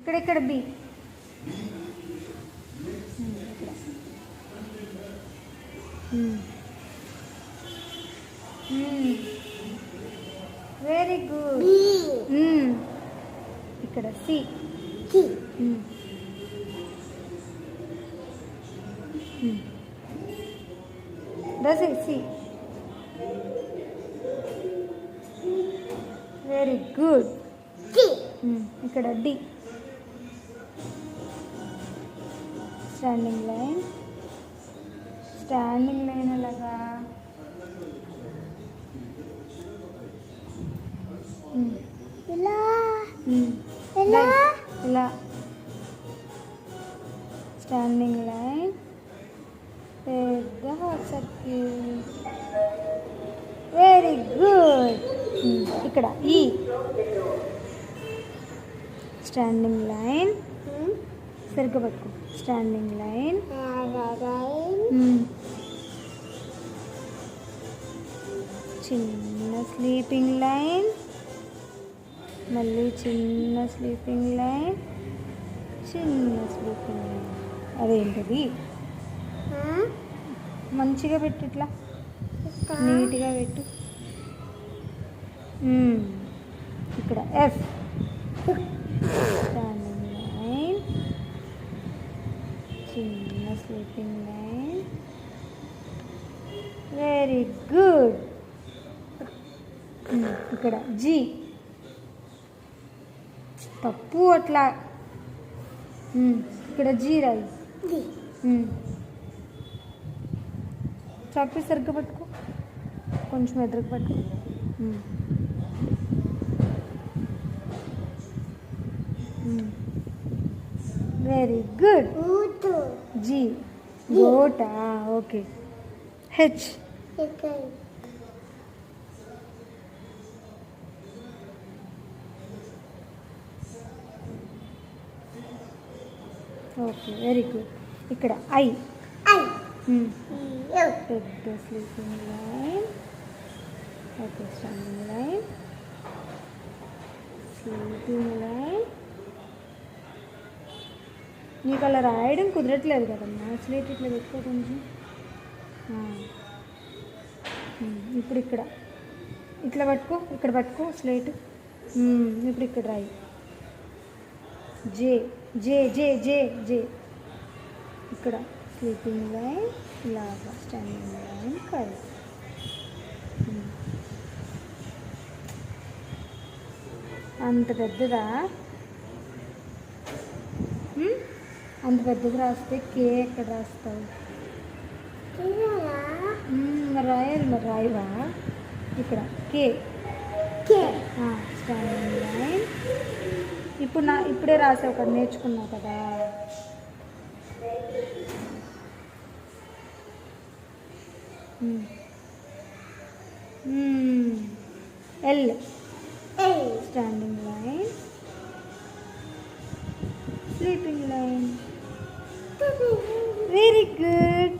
ఇక్కడ ఇక్కడ B. Very good. ఇక్కడ C. This C. Very good. ఇక్కడ D. Standing line. Standing line అలాగా ఇలా స్టాండింగ్ లైన్. పెద్ద హాఫ్ సర్కిల్. Very good. ఇక్కడ ఈ. Standing line. సరిగ్గా పట్టుకో. స్టాండింగ్ లైన్ చిన్న స్లీపింగ్ లైన్ మళ్ళీ చిన్న స్లీపింగ్ లైన్ చిన్న స్లీపింగ్ లైన్ అదేంటిది? మంచిగా పెట్టు ఇట్లా. నీట్గా పెట్టు. మ్మ్. ఇక్కడ F standing line sleeping line very good ఇక్కడ జీ తప్పు అట్లా. మ్మ్. ఇక్కడ జీ మ్మ్. చాక్పీస్ సరిగ్గా పట్టుకో. కొంచెం ఎదురుకు పట్టుకో. Very good G gota okay H okay very good ఇక్కడ ఐ మ్మ్. పెద్ద sleeping line okay standing line sleeping line నీకు అలా రాయడం కుదరట్లేదు కదమ్మా. స్లేట్ ఇట్లా పెట్టుకో కొంచెం. ఇప్పుడు ఇక్కడ. ఇట్లా పట్టుకో ఇక్కడ పట్టుకో స్లేట్. ఇప్పుడు ఇక్కడ రాయి. జే జే జే జే జే. ఇక్కడ. స్లీపింగ్ లైన్ ఇలాగా స్టాండింగ్ లైన్ కర్వ్ అంత పెద్దదా? అంత పెద్దది రాస్తే కే ఎక్కడ రాస్తావు? మరి రాయాలి మరి రాయవా? ఇక్కడ కే. Standing line. ఇప్పుడు నా ఇప్పుడే రాసావు కదా నేర్చుకున్నావు కదా. L. Standing line. Sleeping line. Very good